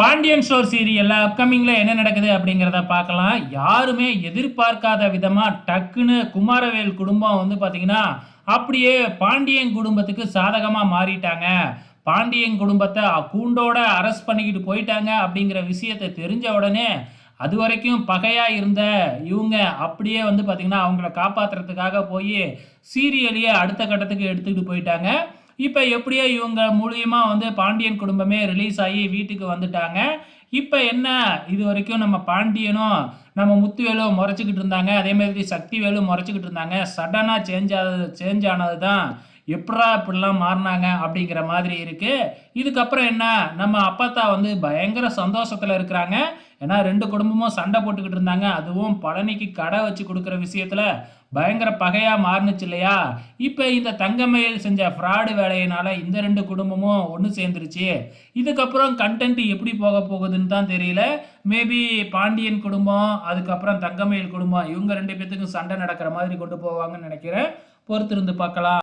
Pandian store சீரியல்ல அப்கமிங்ல என்ன நடக்குது அப்படிங்கிறத பார்க்கலாம். யாருமே எதிர்பார்க்காத விதமா டக்குன்னு குமாரவேல் குடும்பம் வந்து பாத்தீங்கன்னா அப்படியே பாண்டியன் குடும்பத்துக்கு சாதகமா மாறிட்டாங்க. பாண்டியன் குடும்பத்தை கூண்டோட அரெஸ்ட் பண்ணிக்கிட்டு போயிட்டாங்க அப்படிங்கிற விஷயத்தை தெரிஞ்ச உடனே அது வரைக்கும் பகையா இருந்த இவங்க அப்படியே வந்து பாத்தீங்கன்னா அவங்கள காப்பாத்துறதுக்காக போய் சீரியலையே அடுத்த கட்டத்துக்கு எடுத்துக்கிட்டு போயிட்டாங்க. இப்போ எப்படியோ இவங்க மூலியமாக வந்து பாண்டியன் குடும்பமே ரிலீஸ் ஆகி வீட்டுக்கு வந்துட்டாங்க. இப்போ என்ன? இது வரைக்கும் நம்ம பாண்டியனும் நம்ம முத்துவேலும் முறைச்சிக்கிட்டு இருந்தாங்க. அதே மாதிரி சக்திவேலும் முறைச்சிக்கிட்டு இருந்தாங்க. சடனாக சேஞ்ச் ஆனது சேஞ்ச் ஆனது தான் எப்படா இப்படிலாம் மாறினாங்க அப்படிங்கிற மாதிரி இருக்குது இதுக்கப்புறம் என்ன? நம்ம அப்பத்தா வந்து பயங்கர சந்தோஷத்தில் இருக்கிறாங்க. ஏன்னா ரெண்டு குடும்பமும் சண்டை போட்டுக்கிட்டு இருந்தாங்க. அதுவும் பழனிக்கு கடை வச்சு கொடுக்குற விஷயத்தில் பயங்கர பகையாக மாறுனுச்சு இல்லையா? இப்போ இந்த தங்கமயில் செஞ்ச ஃப்ராடு வேலையினால் இந்த ரெண்டு குடும்பமும் ஒன்று சேர்ந்துருச்சு. இதுக்கப்புறம் கண்டென்ட் எப்படி போக போகுதுன்னு தான் தெரியல. மேபி பாண்டியன் குடும்பம் அதுக்கப்புறம் தங்கமயில் குடும்பம் இவங்க ரெண்டு பேர்த்துக்கும் சண்டை நடக்கிற மாதிரி கொண்டு போவாங்கன்னு நினைக்கிறேன். பொறுத்திருந்து பார்க்கலாம்.